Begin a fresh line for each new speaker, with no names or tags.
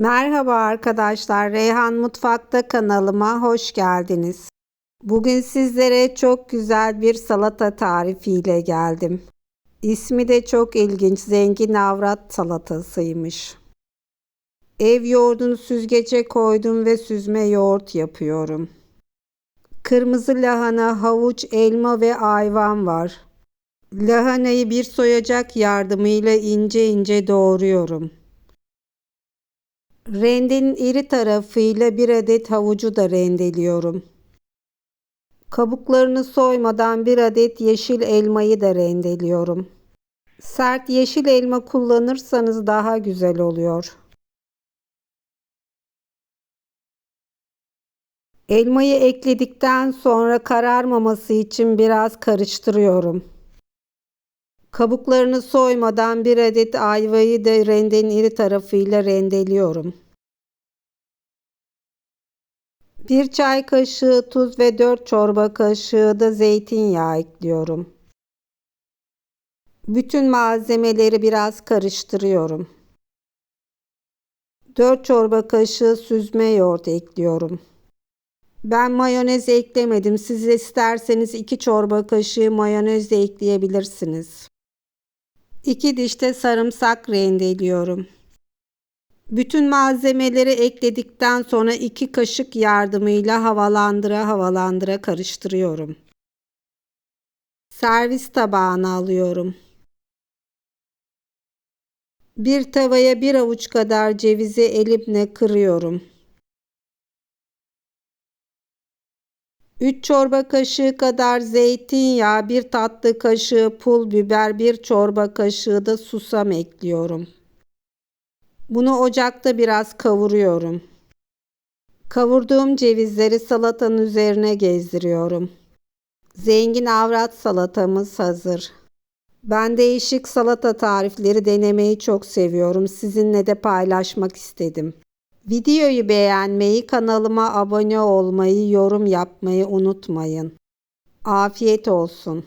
Merhaba arkadaşlar, Reyhan Mutfak'ta kanalıma hoş geldiniz. Bugün sizlere çok güzel bir salata tarifiyle geldim. İsmi de çok ilginç, zengin avrat salatasıymış. Ev yoğurdunu süzgece koydum ve süzme yoğurt yapıyorum. Kırmızı lahana, havuç, elma ve ayvan var. Lahanayı bir soyacak yardımıyla ince ince doğruyorum. Rendenin iri tarafıyla bir adet havucu da rendeliyorum. Kabuklarını soymadan bir adet yeşil elmayı da rendeliyorum. Sert yeşil elma kullanırsanız daha güzel oluyor. Elmayı ekledikten sonra kararmaması için biraz karıştırıyorum. Kabuklarını soymadan bir adet ayvayı da rendenin iri tarafıyla rendeliyorum. Bir çay kaşığı tuz ve 4 çorba kaşığı da zeytinyağı ekliyorum. Bütün malzemeleri biraz karıştırıyorum. 4 çorba kaşığı süzme yoğurt ekliyorum. Ben mayonez eklemedim. Siz isterseniz 2 çorba kaşığı mayonez de ekleyebilirsiniz. 2 diş de sarımsak rendeliyorum. Bütün malzemeleri ekledikten sonra 2 kaşık yardımıyla havalandıra havalandıra karıştırıyorum. Servis tabağına alıyorum. Bir tavaya bir avuç kadar cevizi elimle kırıyorum. 3 çorba kaşığı kadar zeytinyağı, 1 tatlı kaşığı pul biber, 1 çorba kaşığı da susam ekliyorum. Bunu ocakta biraz kavuruyorum. Kavurduğum cevizleri salatanın üzerine gezdiriyorum. Zengin avrat salatamız hazır. Ben değişik salata tarifleri denemeyi çok seviyorum. Sizinle de paylaşmak istedim. Videoyu beğenmeyi, kanalıma abone olmayı, yorum yapmayı unutmayın. Afiyet olsun.